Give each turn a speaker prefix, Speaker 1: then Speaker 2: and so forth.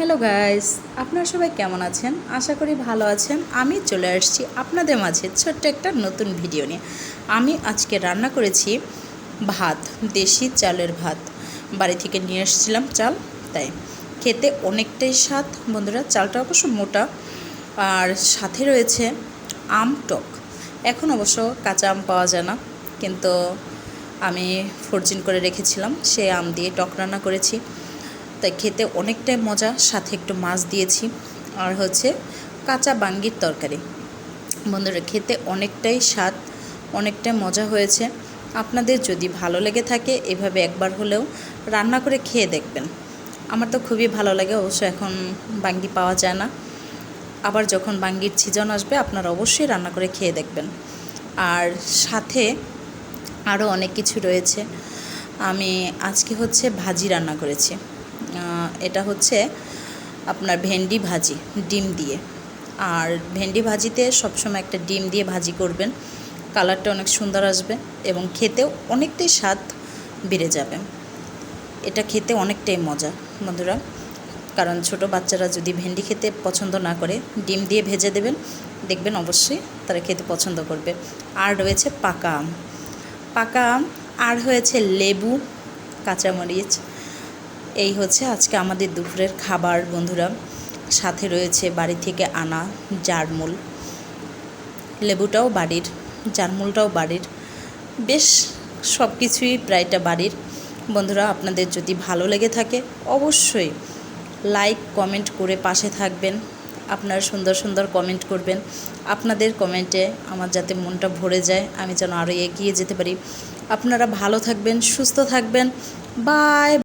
Speaker 1: Hello guys আপনারা সবাই কেমন আছেন? আশা করি ভালো আছেন। আমি চলে আসছি আপনাদের মাঝে ছোট্ট একটা নতুন ভিডিও নিয়ে। আমি আজকে রান্না করেছি ভাত, দেশি চালের ভাত। বাড়ি থেকে নিয়ে এসেছিলাম চাল, তাই খেতে অনেকটাই স্বাদ। বন্ধুরা, চালটা অবশ্য মোটা, আর সাথে রয়েছে আম টক। এখন অবশ্য কাঁচা আম পাওয়া যায় না, কিন্তু আমি ফোরজিন করে রেখেছিলাম। সে আম দিয়ে টক রান্না করেছি। তাই খেতে অনেকটাই মজা। সাথে একটু মাছ দিয়েছি। আর হচ্ছে কাঁচা বাঙ্গির তরকারি। বন্ধুরা, খেতে অনেকটাই স্বাদ, অনেকটাই মজা হয়েছে। আপনাদের যদি ভালো লেগে থাকে, এভাবে একবার হলেও রান্না করে খেয়ে দেখবেন। আমার তো খুবই ভালো লাগে, অবশ্য এখন বাঙ্গি পাওয়া যায় না। আবার যখন বাঙ্গির সিজন আসবে, আপনারা অবশ্যই রান্না করে খেয়ে দেখবেন। আর সাথে আরও অনেক কিছু রয়েছে। আমি আজকে হচ্ছে ভাজি রান্না করেছি। এটা হচ্ছে আপনার ভেন্ডি ভাজি, ডিম দিয়ে। আর ভেন্ডি ভাজিতে সবসময় একটা ডিম দিয়ে ভাজি করবেন। কালারটা অনেক সুন্দর আসবে এবং খেতেও অনেকটাই স্বাদ বেড়ে যাবে। এটা খেতে অনেকটাই মজা, বন্ধুরা। কারণ ছোট বাচ্চারা যদি ভেন্ডি খেতে পছন্দ না করে, ডিম দিয়ে ভেজে দেবেন, দেখবেন অবশ্যই তারা খেতে পছন্দ করবে। আর রয়েছে পাকা আম। পাকা আম, আর হয়েছে লেবু, কাঁচামরিচ এই হচ্ছে আজকে আমাদের দুপুরের খাবার, বন্ধুরা। সাথে রয়েছে বাড়ি থেকে আনা জারমুল। লেবুটাও বাড়ির, জারমুলটাও বাড়ির। বেশ সব কিছুই প্রায়টা বাড়ির। বন্ধুরা, আপনাদের যদি ভালো লেগে থাকে, অবশ্যই লাইক, কমেন্ট করে পাশে থাকবেন। আপনারা সুন্দর সুন্দর কমেন্ট করবেন। আপনাদের কমেন্টে আমার যাতে মনটা ভরে যায়, আমি যেন আরও এগিয়ে যেতে পারি। আপনারা ভালো থাকবেন, সুস্থ থাকবেন। বাই!